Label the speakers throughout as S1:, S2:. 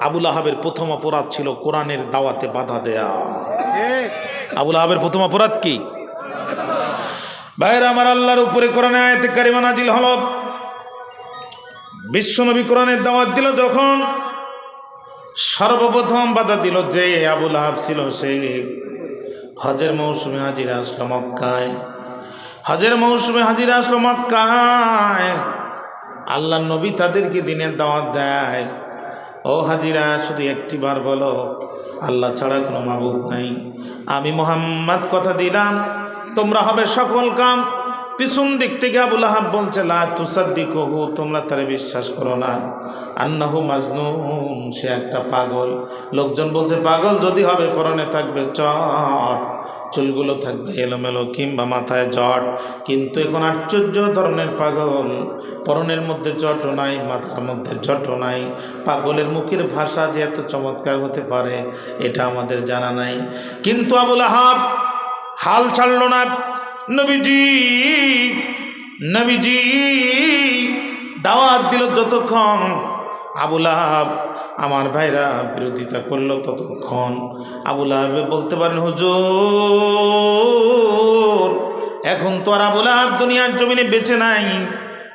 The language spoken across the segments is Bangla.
S1: আবুল আহাবের প্রথম অপরাধ ছিল কোরআনের দাওয়াতে বাধা দেয়া। আবুল আহাবের প্রথম অপরাধ কি? ভাইরা, আমার আল্লাহর উপরে কোরআনে আয়তে কারিমা নাজিল হল। বিশ্বনবী কোরআনের দাওয়াত দিল যখন সর্বপ্রথম বাধা দিল যে আবুল আহাব ছিল সে। হজের মৌসুমে হাজিরা আসলো মক্কায়। হজের মৌসুমে হাজিরা আসলো মক্কায়। আল্লাহ নবী তাদেরকে দিনের দাওয়াত দেয়। ও হাজিরা, শুধু একটি বার বলো, আল্লাহ ছাড়া কোনো মাবুদ নাই। আমি মোহাম্মদ কথা দিলাম, তোমরা হবে সকল কাম। পিছন দিক থেকে আবুল আহাব বলছে, লা তুসাদ্দিক হু তোমরা তারে বিশ্বাস করো না। আন্নাহু মাজনুন সে একটা পাগল। লোকজন বলছে, পাগল যদি হবে, পরনে থাকবে চট, চুলগুলো থাকবে এলোমেলো, কিংবা মাথায় জট। কিন্তু এখন আশ্চর্য ধরনের পাগল। পরনের মধ্যে জটও নাই, মাথার মধ্যে জটও নাই। পাগলের মুখের ভাষা যে এত চমৎকার হতে পারে, এটা আমাদের জানা নাই। কিন্তু আবুল আহাব হাল ছাড়ল না। নবীজি নবীজি, দাওয়াত দিল যতক্ষণ। আবুল আহাব আমার ভাইরা বিরোধিতা করল ততক্ষণ। আবুল আহাবে বলতে পারেন, হুজুর, এখন তো আর আবুল আহাব দুনিয়ার জমিনে বেঁচে নাই।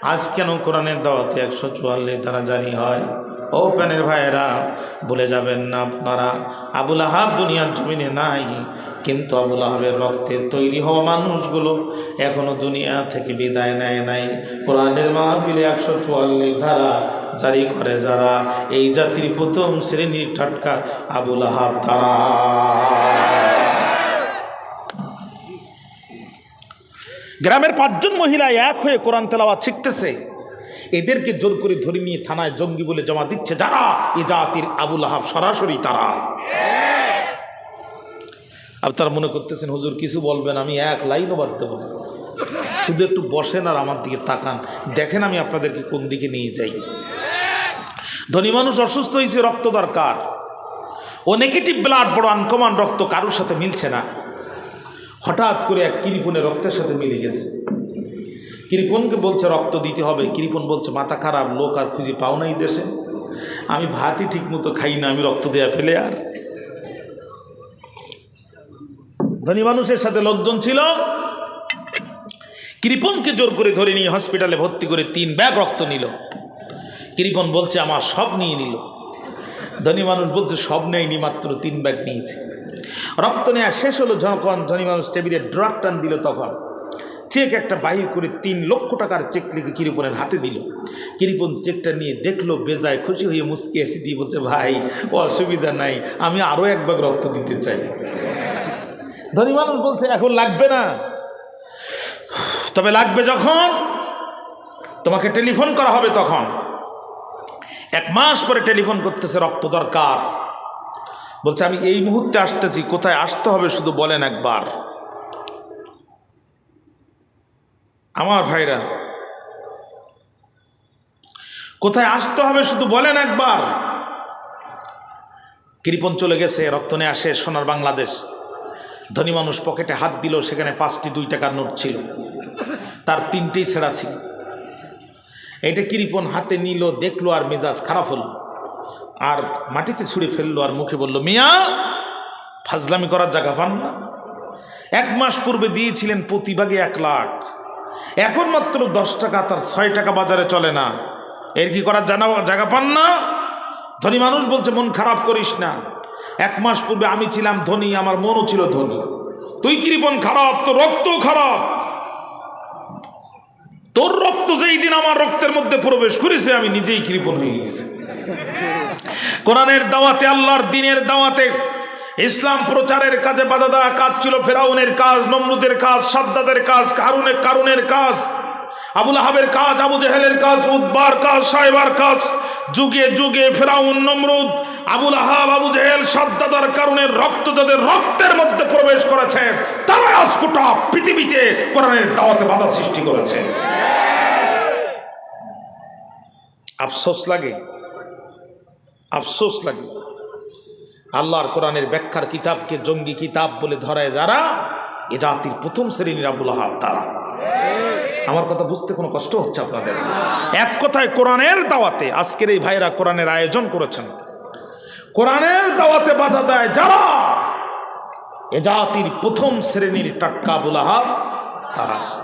S1: আজ কেন কোরআনের দাওয়াতে একশো চুয়াল্লিশ দ্বারা জারি হয়? ও প্যানের ভাইয়েরা, ভুলে যাবেন না আপনারা। আবুল আহাব দুনিয়ার জমিনে নাই, কিন্তু আবুল আহাবের রক্তে তৈরি হওয়া মানুষগুলো এখনও দুনিয়া থেকে বিদায় নেয় নাই। কোরআনের মাহফিলে একশো চুয়াল্লিশ ধারা জারি করে যারা এই জাতির প্রথম শ্রেণির ঠাটকা আবুল আহাব তারা গ্রামের পাঁচজন মহিলা এক হয়ে কোরআন তেলাওয়াত শিখতেছে। এদেরকে জোর করে ধরে নিয়ে থানায় জঙ্গি বলে জমা দিচ্ছে যারা? এ জাতির আবুল আহাব সরাসরি তারা। আপনারা মনে করতেছেন, হুজুর, কিছু বলবেন, আমি এক লাইনও বাদ দেবো শুধু একটু বসেন আর আমার দিকে তাকান। দেখেন আমি আপনাদেরকে কোন দিকে নিয়ে যাই। ধনী মানুষ অসুস্থ হয়েছে, রক্ত দরকার। ও নেগেটিভ ব্লাড বড় আনকমান রক্ত, কারোর সাথে মিলছে না। হঠাৎ করে এক কিরিপনের রক্তের সাথে মিলে গেছে। কিরিপনকে বলছে রক্ত দিতে হবে কিরিপন বলছে, মাথা খারাপ, লোক আর খুঁজে পাও নাই দেশে। আমি ভাতই ঠিক মতো খাই না, আমি রক্ত দেয়া ফেলে আর। ধনী মানুষের সাথে লোকজন ছিল। কৃপনকে জোর করে ধরে নিয়ে হসপিটালে ভর্তি করে তিন ব্যাগ রক্ত নিল। কৃপন বলছে, আমার সব নিয়ে নিল। ধনী মানুষ বলছে, সব নেয়নি, মাত্র তিন ব্যাগ নিয়েছে। রক্ত নেওয়া শেষ হলো যখন ধনী মানুষ টেবিলে ড্রাগ টান দিল তখন। চেক একটা বাহির করে তিন লক্ষ টাকার চেক লিখে কিরিপনের হাতে দিল। কিরিপন চেকটা নিয়ে দেখল, বেজায় খুশি হয়ে মুসকি এসে দিয়ে বলছে, ভাই, অসুবিধা নাই, আমি আরও এক ব্যাগ রক্ত দিতে চাই। ধনী মানুষ বলছে, এখন লাগবে না। তবে লাগবে যখন তোমাকে টেলিফোন করা হবে তখন। এক মাস পরে টেলিফোন করতেছে, রক্ত দরকার। বলছে, আমি এই মুহূর্তে আসতেছি, কোথায় আসতে হবে শুধু বলেন একবার। আমার ভাইরা, কোথায় আসতে হবে শুধু বলেন একবার। কৃপন চলে গেছে, রক্ত নেওয়া শেষ সোনার বাংলাদেশ। ধনী মানুষ পকেটে হাত দিল, সেখানে পাঁচটি দুই টাকার নোট ছিল। তার তিনটেই ছেঁড়া ছিল। এটা কৃপন হাতে নিল, দেখল আর মেজাজ খারাপ হলো। আর মাটিতে ছুঁড়ে ফেলল আর মুখে বলল, মিয়া, ফাজলামি করার জায়গা পান না। এক মাস পূর্বে দিয়েছিলেন প্রতিভাগে এক লাখ। এখন মাত্র দশ টাকা, তার ছয় টাকা বাজারে চলে না। এর কি করার জানা, জায়গা পান না? ধনী মানুষ বলছে, মন খারাপ করিস না। এক মাস পূর্বে আমি ছিলাম ধনী, আমার মনও ছিল ধনী। তুই কৃপন খারাপ? তোর রক্তও খারাপ। তোর রক্ত যেই দিন আমার রক্তের মধ্যে প্রবেশ করেছে, আমি নিজেই কৃপণ হয়ে গেছি। কোরআনের দাওয়াতে, আল্লাহর দিনের দাওয়াতে ইসলাম প্রচারের কাজে বাধা দেওয়া কাজ ছিল ফেরাউনের কাজ, নমরুদের কাজ, সাদ্দাদের কাজ, কারুনের কারুনের কাজ, আবুল আহাবের কাজ, আবু জেহেলের কাজ, উদ্বার কাজ সাহেবার কাজ। যুগে যুগে ফেরাউন, নমরুদ, আবুল আহাব, আবু জেহেল, সাদ্দাদার কারণে রক্ত যাদের রক্তের মধ্যে প্রবেশ করেছে তারা আজ পৃথিবীতে কোরআনের দাওয়াতে বাধা সৃষ্টি করেছে। আফসোস লাগে আফসোস লাগে। আল্লাহর কোরআনের ব্যাখ্যার কিতাবকে জঙ্গি কিতাব বলে ধরায় যারা, এ জাতির প্রথম শ্রেণির আবুল আহাব তারা। আমার কথা বুঝতে কোনো কষ্ট হচ্ছে আপনাদের? এক কথায় কোরআনের দাওয়াতে আজকের এই ভাইরা কোরআনের আয়োজন করেছেন। কোরআনের দাওয়াতে বাধা দেয় যারা, এ জাতির প্রথম শ্রেণির টাটকা বুলাহাব তারা।